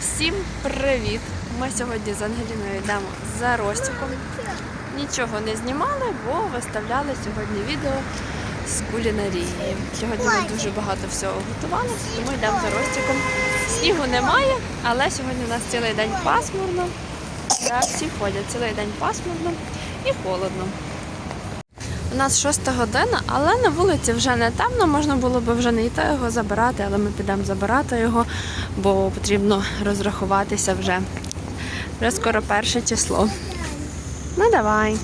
Всім привіт! Ми сьогодні з Ангеліною йдемо за Ростіком. Нічого не знімали, бо виставляли сьогодні відео з кулінарії. Сьогодні ми дуже багато всього готували, тому йдемо за Ростіком. Снігу немає, але сьогодні у нас цілий день пасмурно. Так, всі ходять цілий день пасмурно і холодно. У нас шоста година, але на вулиці вже не темно, можна було б вже не йти його забирати, але ми підемо забирати його, бо потрібно розрахуватися вже. Вже скоро перше число. Ну давай.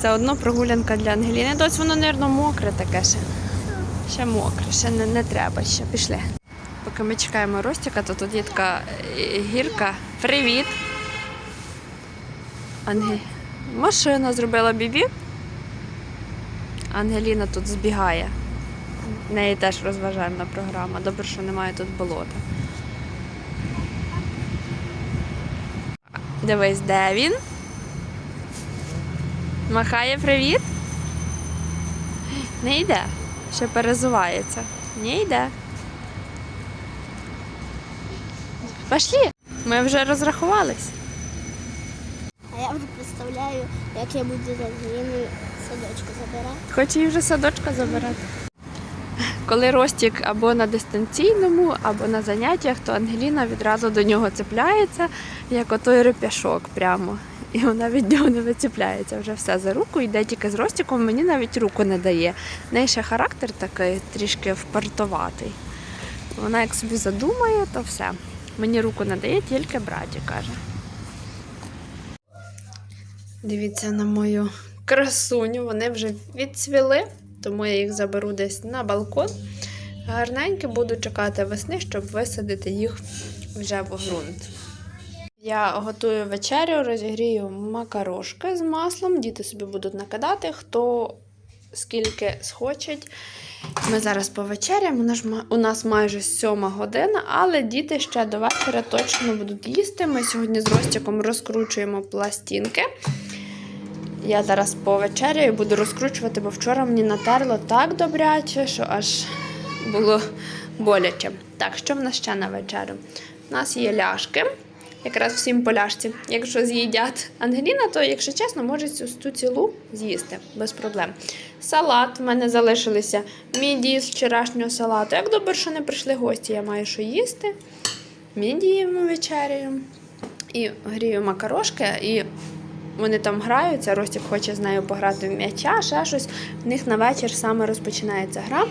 Це одно прогулянка для Ангеліни. Дось воно, мабуть, мокре таке ще. Ще мокре, ще не, не треба, ще пішли. Поки ми чекаємо Ростіка, то тут є така е, гірка. Привіт! Анге... Машина зробила бібі. Ангеліна тут збігає. В неї теж розважальна програма. Добре, що немає тут болота. Дивись, де він? Махає привіт. Не йде. Ще перезувається. Не йде. Пошли. Ми вже розрахувались. А я вже представляю, як я буду Ангеліною садочку забирати. Хоче її вже садочка забирати. Коли Ростік або на дистанційному, або на заняттях, то Ангеліна відразу до нього цепляється, як отой реп'яшок прямо. І вона від нього не вицепляється вже все за руку, йде тільки з Ростіком, мені навіть руку не дає. В неї ще характер такий трішки впартоватий. Вона як собі задумає, то все. Мені руку не дає, тільки браті каже. Дивіться на мою красуню. Вони вже відцвіли, тому я їх заберу десь на балкон. Гарненькі буду чекати весни, щоб висадити їх вже в ґрунт. Я готую вечерю, розігрію макарошки з маслом. Діти собі будуть накидати, хто скільки схочуть. Ми зараз повечеряємо. У нас майже сьома година, але діти ще до вечора точно будуть їсти. Ми сьогодні з Ростіком розкручуємо пластинки. Я зараз повечеряю буду розкручувати, бо вчора мені натерло так добряче, що аж було боляче. Так, що в нас ще на вечерю? У нас є ляшки, якраз всім по ляшці. Якщо з'їдять Ангеліна, то, якщо чесно, може цю цілу з'їсти без проблем. Салат в мене залишилися мідії з вчорашнього салату. Як добре, що не прийшли гості, я маю що їсти. Мідії вечеряємо. І грію макарошки, і вони там граються, Ростік хоче з нею пограти в м'яча, ще щось. В них на вечір саме розпочинається гра.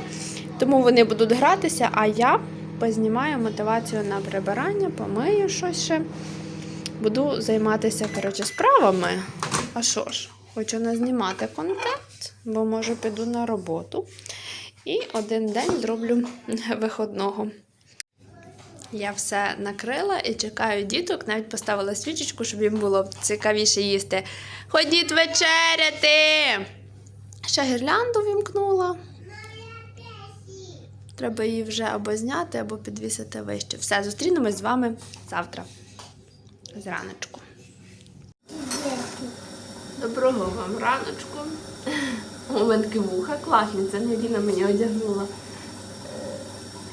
Тому вони будуть гратися, а я познімаю мотивацію на прибирання, помию щось ще. Буду займатися коротше, справами. А що ж, хочу назнімати контент, бо може піду на роботу. І один день зроблю виходного. Я все накрила і чекаю діток, навіть поставила свічечку, щоб їм було цікавіше їсти. Ходіть вечеряти! Ще гірлянду вімкнула. Треба її вже або зняти, або підвісити вище. Все, зустрінемось з вами завтра. Зраночку. Доброго вам раночку. У мене вуха класні, це Надіна мені одягнула.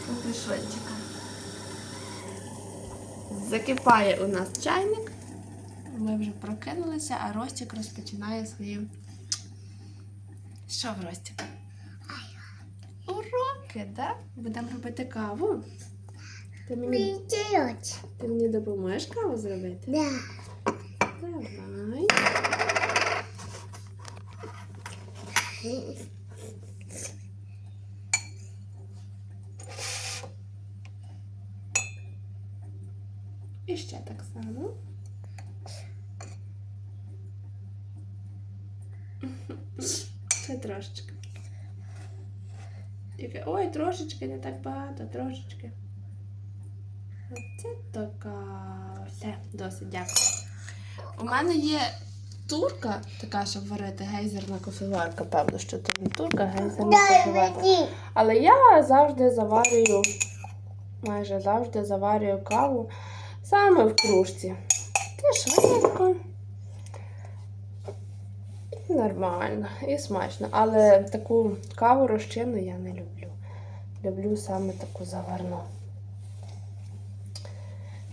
Капюшончика. Закипає у нас чайник. Ми вже прокинулися, а Ростик розпочинає свої. Що в Ростика? Уроки, так? Будемо робити каву. Ти мені, ти мені допоможеш каву зробити? Да. Давай. І ще так само. Ще трошечки. Тільки, ой, трошечки, не так багато, трошечки. Оце така. Все, досить, дякую. У мене є турка, така, щоб варити гейзерна кофеварка. Певно, що це не турка, гейзерна кофеварка. Але я завжди заварюю, майже завжди заварюю каву саме в кружці. Це швидко. Нормально і смачно. Але таку каву розчинну я не люблю. Люблю саме таку заварну.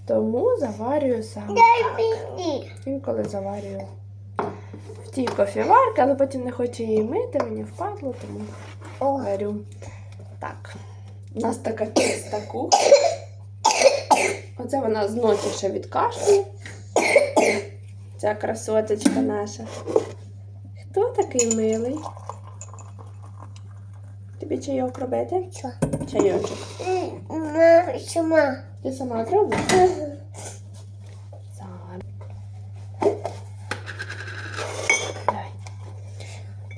Тому заварюю саме. Мені. Інколи заварюю в тій кофіварці, але потім не хочу її мити, мені впадло, тому варю. Так. У нас така чиста кухня. Оце вона зночі ще відкашлює. Ця красоточка наша. Хто такий милий? Тобі чайок робити? Що? Чайочок. Сама. Ти сама зробиш?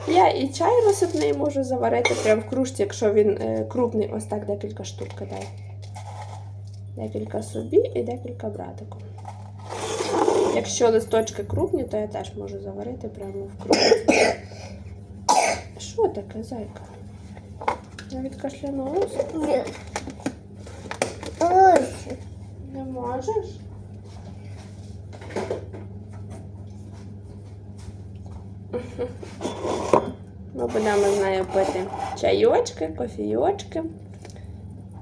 Я і чай розсипний можу заварити прямо в кружці, якщо він е, крупний, ось так декілька штук кидай. Декілька собі і декілька братику. Якщо листочки крупні, то я теж можу заварити прямо в кружці. Що таке, зайка? Я відкашлянулася? Ні. Не можеш? Ми будемо з нею пити чайочки, кофійочки.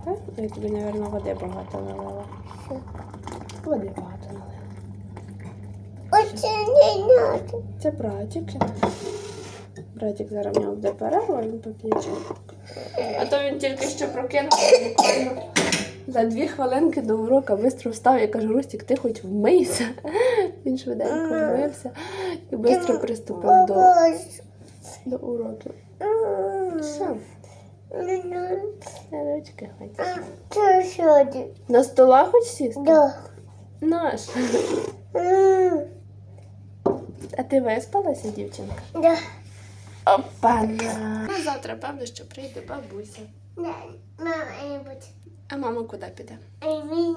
Так? Я тобі, мабуть, води багато налила. Води багато налила. Оце не надо. Це братики. Братик зараз в нього буде перерва, він поп'є. А то він тільки що прокинувся буквально за дві хвилинки до урока швидко встав. Я кажу, Рустік, ти хоч вмийся. Він швиденько вмився і швидко приступив до, до уроку. Що? На ручки хоч. Це сьогодні. На стола хоч сісти? Да. Наш. А ти виспалася, дівчинка? Да. Опана. Ну, завтра, певно, що прийде бабуся. Да. Мама, я будь. А мама куди піде? А мені.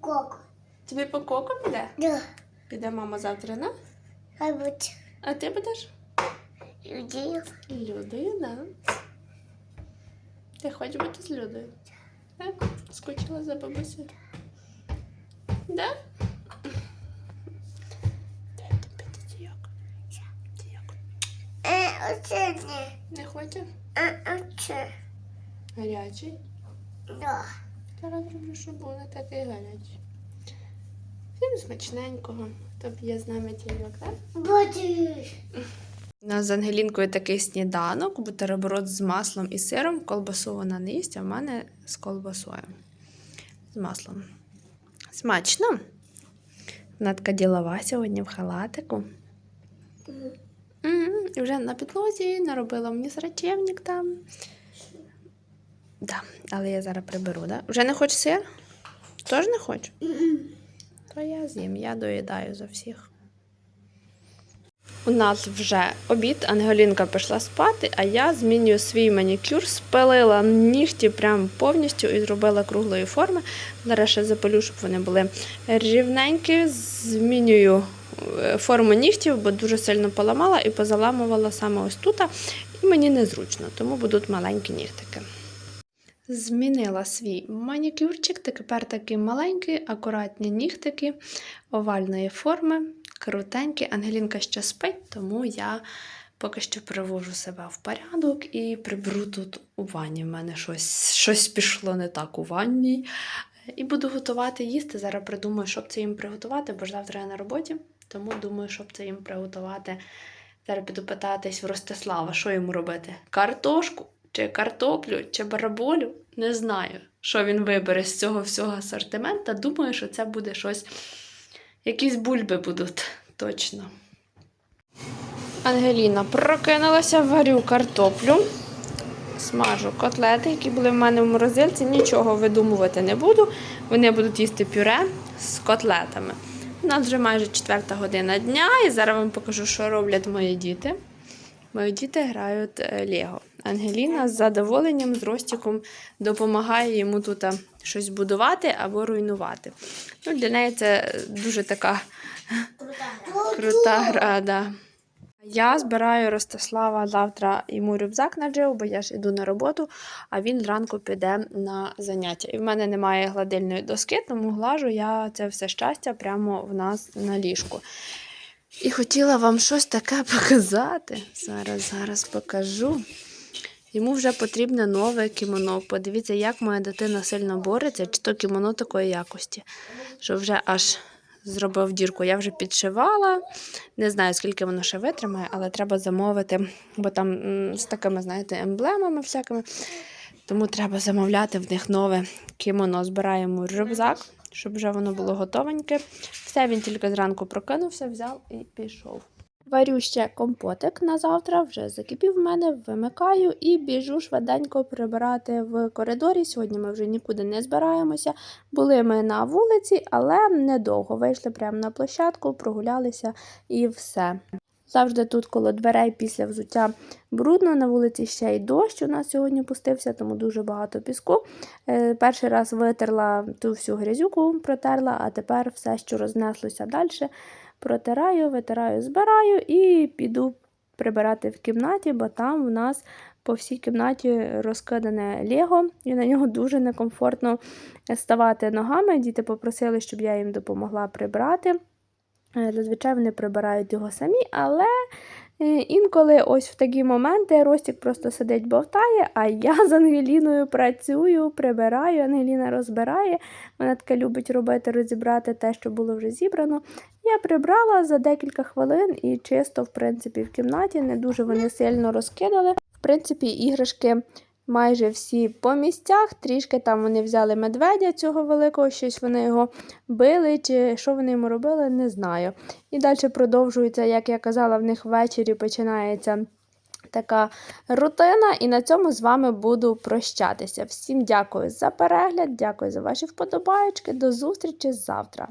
Коко. Тобі по коку піде? Да. Піде мама завтра, на? А будь. А ти будеш? Людей. Людою, да. Ти хочеш бути з Людою? Так? Скучила за бабусею? Да? Дай тобі тійок. Тійок. Е, оце не. Не хочеш? А, оце. Гарячий? Да. Зараз зроблю, щоб був не такий гарячий. Всім смачненького. Хто п'є з нами тійок, так? Будеш. У нас з Ангелінкою такий сніданок, бутерброд з маслом і сиром. Колбасу вона не їсть, а в мене з колбасою. З маслом. Смачно. Вона така ділова сьогодні в халатику. І вже на підлозі наробила мені срачевник там. Да, але я зараз приберу, да? Вже не хочеш сир? Тож не хочу? То я з'їм, я доїдаю за всіх. У нас вже обід, Ангелінка пішла спати, а я змінюю свій манікюр, спалила нігті прям повністю і зробила круглої форми. Зараз ще щоб вони були рівненькі. Змінюю е, форму нігтів, бо дуже сильно поламала і позаламувала саме ось тут. І мені незручно, тому будуть маленькі нігтики. Змінила свій манікюрчик, тепер такі маленькі, акуратні нігтики овальної форми, крутенькі. Ангелінка ще спить, тому я поки що привожу себе в порядок і приберу тут у ванні. У мене щось, щось пішло не так у ванні. І буду готувати їсти. Зараз придумаю, щоб це їм приготувати, бо ж завтра я на роботі, тому думаю, щоб це їм приготувати. Зараз піду питатись в Ростислава, що йому робити? Картошку, чи картоплю, чи бараболю? Не знаю, що він вибере з цього всього асортимента. Думаю, що це буде щось. Якісь бульби будуть точно. Ангеліна прокинулася, варю картоплю, смажу котлети, які були в мене в морозильці. Нічого видумувати не буду. Вони будуть їсти пюре з котлетами. У нас вже майже четверта година дня, і зараз вам покажу, що роблять мої діти. Мої діти грають е, Лего. Ангеліна з задоволенням з Ростіком допомагає йому тут а, щось будувати або руйнувати. Ну, для неї це дуже така крута гра. Да. Я збираю Ростислава завтра йому рюкзак на джив, бо я ж іду на роботу, а він зранку піде на заняття. І в мене немає гладильної доски, тому глажу я це все щастя прямо в нас на ліжку. І хотіла вам щось таке показати. Зараз, зараз покажу. Йому вже потрібне нове кімоно. Подивіться, як моя дитина сильно бореться, чи то кімоно такої якості, що вже аж зробив дірку. Я вже підшивала. Не знаю, скільки воно ще витримає, але треба замовити, бо там з такими, знаєте, емблемами всякими. Тому треба замовляти в них нове кімоно. Збираємо рюкзак, щоб вже воно було готовеньке. Все, він тільки зранку прокинувся, взяв і пішов. Варю ще компотик на завтра, вже закипів в мене, вимикаю і біжу швиденько прибирати в коридорі. Сьогодні ми вже нікуди не збираємося. Були ми на вулиці, але недовго. Вийшли прямо на площадку, прогулялися і все. Завжди тут коло дверей після взуття брудно. На вулиці ще й дощ у нас сьогодні пустився, тому дуже багато піску. Е, Перший раз витерла ту всю грязюку, протерла, а тепер все, що рознеслося далі, протираю, витираю, збираю і піду прибирати в кімнаті, бо там в нас по всій кімнаті розкидане Лего, і на нього дуже некомфортно ставати ногами. Діти попросили, щоб я їм допомогла прибрати. Е, Зазвичай вони прибирають його самі, але е, інколи ось в такі моменти Ростік просто сидить, бовтає, а я з Ангеліною працюю, прибираю, Ангеліна розбирає. Вона таке любить робити, розібрати те, що було вже зібрано. Я прибрала за декілька хвилин і чисто, в принципі, в кімнаті не дуже вони сильно розкидали. В принципі, іграшки майже всі по місцях. Трішки там вони взяли медведя цього великого, щось вони його били, чи що вони йому робили, не знаю. І далі продовжується, як я казала, в них ввечері починається. Така рутина, і на цьому з вами буду прощатися. Всім дякую за перегляд, дякую за ваші вподобаєчки. До зустрічі завтра.